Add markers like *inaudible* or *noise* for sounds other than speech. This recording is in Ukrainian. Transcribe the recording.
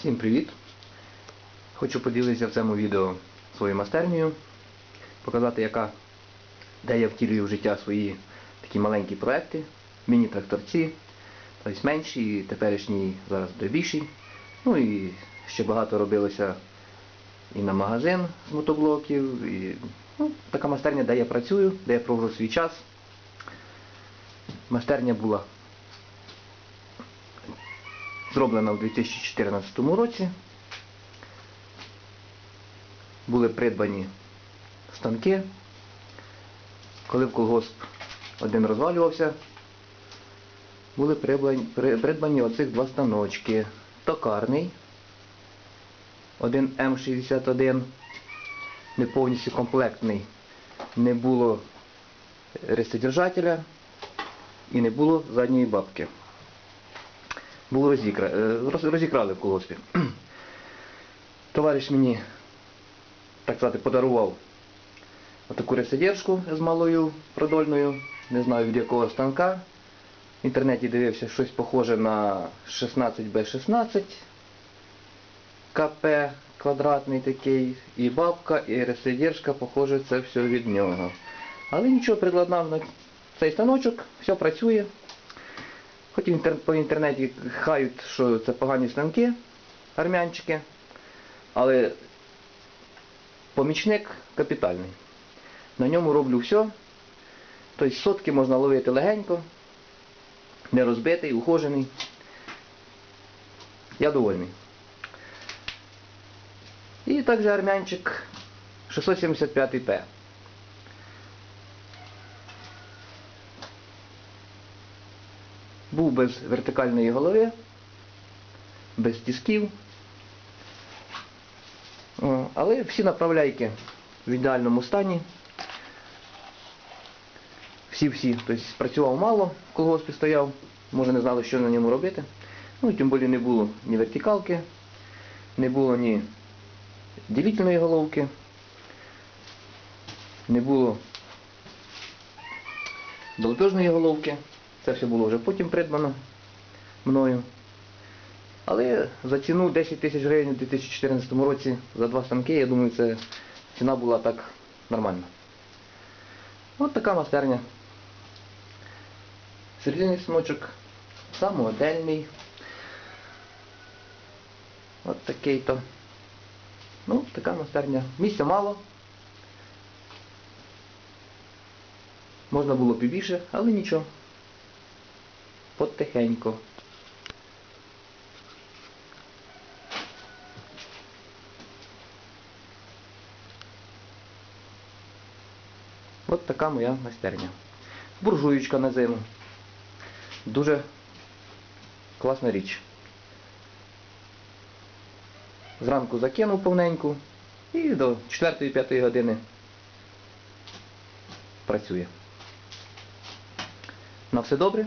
Всім привіт! Хочу поділитися в цьому відео своєю майстернею, показати, яка, де я втілюю в життя свої такі маленькі проекти, міні-тракторці, тобто менші, теперішній зараз більший. Ну і ще багато робилося і на магазин з мотоблоків, і ну, така майстерня, де я працюю, де я проводжу свій час. Майстерня була зроблена у 2014 році. Були придбані станки. Коли в колгосп один розвалювався, були придбані, при- придбані оцих два станочки. Токарний, один М61, не повністю комплектний, не було рестодержателя і не було задньої бабки було розікра... е, роз- розікрали в колгоспі. *clears throat* Товариш мені, так сказати, подарував отаку ресидержку з малою продольною, не знаю від якого станка. В інтернеті дивився щось похоже на 16Б16 КП квадратний такий, і бабка, і ресидержка, похоже, це все від нього. Але нічого прикладав на цей станочок, все працює. Хоч по інтернеті хають, що це погані станки, армянчики, але помічник капітальний. На ньому роблю все. Тобто сотки можна ловити легенько, не розбитий, ухожений. Я довольний. І також армянчик 675П. Був без вертикальної голови, без тисків. Але всі направляйки в ідеальному стані. Всі-всі. Тобто працював мало, колгоспі стояв, може не знали, що на ньому робити. Ну і тим більше не було ні вертикалки, не було ні ділительної головки, не було долбежної головки. Це все було вже потім придбано мною. Але за ціну 10 тисяч гривень у 2014 році за два станки, я думаю, це ціна була так нормальна. От така майстерня. Серединний станочок, самодельний. От такий то. Ну, така майстерня. Місця мало. Можна було б і більше, але нічого. Потихеньку. От така моя майстерня. Буржуючка на зиму. Дуже класна річ. Зранку закинув повненьку і до 4-5 години працює. На все добре.